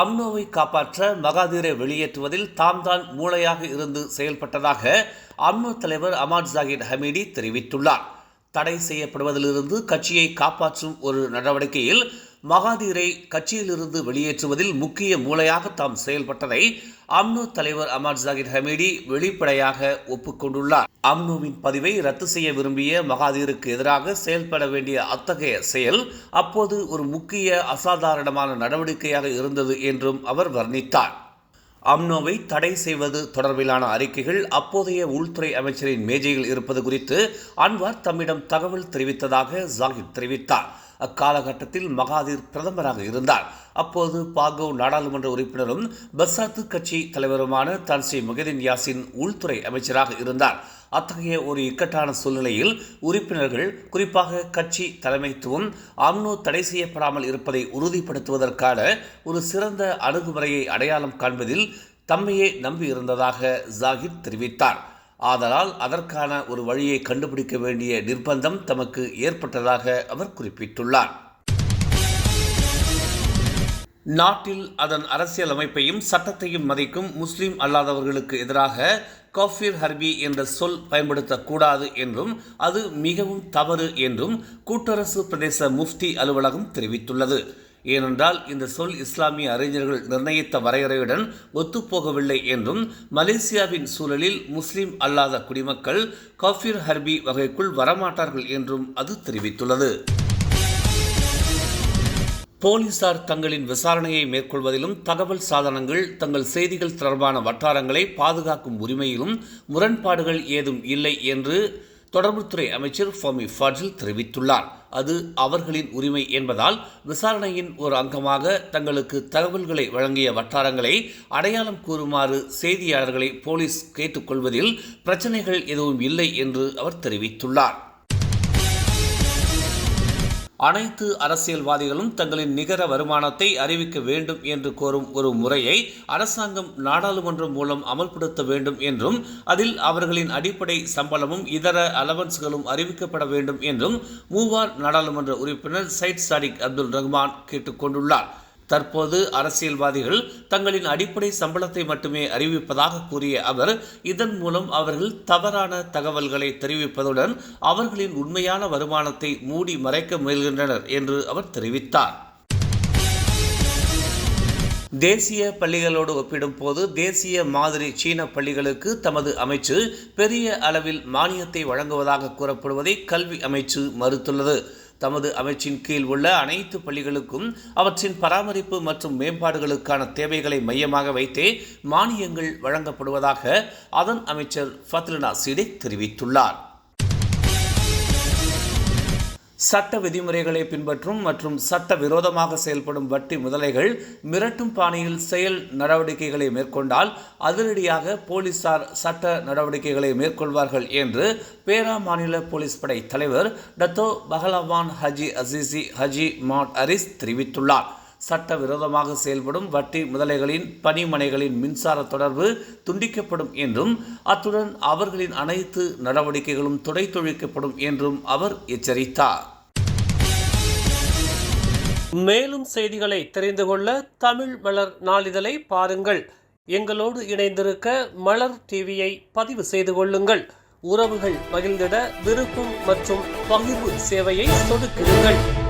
அம்னோவை காப்பாற்ற மகாதீரை வெளியேற்றுவதில் தாம் தான் மூளையாக இருந்து செயல்பட்டதாக அம்னோ தலைவர் அமாட் ஜாகிர் ஹமீடி தெரிவித்துள்ளார். தடை செய்யப்படுவதிலிருந்து கட்சியை காப்பாற்றும் ஒரு நடவடிக்கையில் மகாதீரை கட்சியிலிருந்து வெளியேற்றுவதில் முக்கிய மூளையாக தாம் செயல்பட்டதை அம்னோ தலைவர் அமர் ஜாகிர் ஹமீடி வெளிப்படையாக ஒப்புக்கொண்டுள்ளார். அம்னோவின் பதிவை ரத்து செய்ய விரும்பிய மகாதீருக்கு எதிராக செயல்பட வேண்டிய அத்தகைய செயல் அப்போது ஒரு முக்கிய அசாதாரணமான நடவடிக்கையாக இருந்தது என்றும் அவர் வர்ணித்தார். அம்னோவை தடை செய்வது தொடர்பிலான அறிக்கைகள் அப்போதைய உள்துறை அமைச்சரின் மேஜையில் இருப்பது குறித்து அன்வார் தம்மிடம் தகவல் தெரிவித்ததாக ஜாகிர் தெரிவித்தார். அக்காலகட்டத்தில் மகாதீர் பிரதமராக இருந்தார். அப்போது பாகோ நாடாளுமன்ற உறுப்பினரும் பசாத்து கட்சி தலைவருமான தன்சி முகதீன் யாசின் உள்துறை அமைச்சராக இருந்தார். அத்தகைய ஒரு இக்கட்டான சூழ்நிலையில் உறுப்பினர்கள் குறிப்பாக கட்சி தலைமைத்துவம் அம்னோ தடை செய்யப்படாமல் இருப்பதை உறுதிப்படுத்துவதற்கான ஒரு சிறந்த அணுகுமுறையை அடையாளம் காண்பதில் தம்மையே நம்பியிருந்ததாக ஜாகிர் தெரிவித்தார். ஆதலால் அதற்கான ஒரு வழியை கண்டுபிடிக்க வேண்டிய நிர்பந்தம் தமக்கு ஏற்பட்டதாக அவர் குறிப்பிட்டுள்ளார். நாட்டில் அதன் அரசியல் அமைப்பையும் சட்டத்தையும் மதிக்கும் முஸ்லிம் அல்லாதவர்களுக்கு எதிராக கஃபீர் ஹர்பி என்ற சொல் பயன்படுத்தக்கூடாது என்றும் அது மிகவும் தவறு என்றும் கூட்டரசு பிரதேச முஃப்தி அலுவலகம் தெரிவித்துள்ளது. ஏனென்றால் இந்த சொல் இஸ்லாமிய அறிஞர்கள் நிர்ணயித்த வரையறையுடன் ஒத்துப்போகவில்லை என்றும் மலேசியாவின் சூழலில் முஸ்லிம் அல்லாத குடிமக்கள் கஃபீர் ஹர்பி வகைக்குள் வரமாட்டார்கள் என்றும் அது தெரிவித்துள்ளது. போலீசார் தங்களின் விசாரணையை மேற்கொள்வதிலும் தகவல் சாதனங்கள் தங்கள் செய்திகள் தொடர்பான வட்டாரங்களை பாதுகாக்கும் உரிமையிலும் முரண்பாடுகள் ஏதும் இல்லை என்று தொடர்புத்துறை அமைச்சர் ஃபமி ஃபாஜில் தெரிவித்துள்ளார். அது அவர்களின் உரிமை என்பதால் விசாரணையின் ஒரு அங்கமாக தங்களுக்கு தகவல்களை வழங்கிய வட்டாரங்களை அடையாளம் கூறுமாறு செய்தியாளர்களை போலீஸ் கேட்டுக்கொள்வதில் பிரச்சனைகள் எதுவும் இல்லை என்று அவர் தெரிவித்துள்ளார். அனைத்து அரசியல்வாதிகளும் தங்களின் நிகர வருமானத்தை அறிவிக்க வேண்டும் என்று கோரும் ஒரு முறையை அரசாங்கம் நாடாளுமன்றம் மூலம் அமல்படுத்த வேண்டும் என்றும் அதில் அவர்களின் அடிப்படை சம்பளமும் இதர அலவன்ஸ்களும் அறிவிக்கப்பட வேண்டும் என்றும் மூவார் நாடாளுமன்ற உறுப்பினர் சைட் சாடிக் அப்துல் ரஹ்மான் கேட்டுக்கொண்டுள்ளார். தற்போது அரசியல்வாதிகள் தங்களின் அடிப்படை சம்பளத்தை மட்டுமே அறிவிப்பதாக கூறிய அவர் இதன் மூலம் அவர்கள் தவறான தகவல்களை தெரிவிப்பதுடன் அவர்களின் உண்மையான வருமானத்தை மூடி மறைக்க முயல்கின்றனர் என்று அவர் தெரிவித்தார். தேசிய பள்ளிகளோடு ஒப்பிடும்போது தேசிய மாதிரி சீன பள்ளிகளுக்கு தமது அமைச்சு பெரிய அளவில் மானியத்தை வழங்குவதாக கூறப்படுவதை கல்வி அமைச்சு மறுத்துள்ளது. தமது அமைச்சின் கீழ் உள்ள அனைத்து பள்ளிகளுக்கும் அவற்றின் பராமரிப்பு மற்றும் மேம்பாடுகளுக்கான தேவைகளை மையமாக வைத்தே மானியங்கள் வழங்கப்படுவதாக அதன் அமைச்சர் ஃபத்லினா சிடே தெரிவித்துள்ளார். சட்ட விதிமுறைகளை பின்பற்றும் மற்றும் சட்ட விரோதமாக செயல்படும் வட்டி முதலைகள் மிரட்டும் பாணியில் செயல் நடவடிக்கைகளை மேற்கொண்டால் அதிரடியாக போலீசார் சட்ட நடவடிக்கைகளை மேற்கொள்வார்கள் என்று பேரா மாநில போலீஸ் படை தலைவர் Dato Pahlawan Haji Azizi Haji Mat Aris தெரிவித்துள்ளார். சட்ட விரோதமாக செயல்படும் வட்டி முதலைகளின் பணிமனைகளின் மின்சார தொடர்பு துண்டிக்கப்படும் என்றும் அத்துடன் அவர்களின் அனைத்து நடவடிக்கைகளும் துடைத்தொழிக்கப்படும் என்றும் அவர் எச்சரித்தார். மேலும் செய்திகளை தெரிந்து கொள்ள தமிழ் மலர் நாளிதழை பாருங்கள். எங்களோடு இணைந்திருக்க மலர் டிவியை பதிவு செய்து கொள்ளுங்கள். உறவுகள் மகிழ்ந்திட விருப்பம் மற்றும் பகிர்வு சேவையை சொடுக்குங்கள்.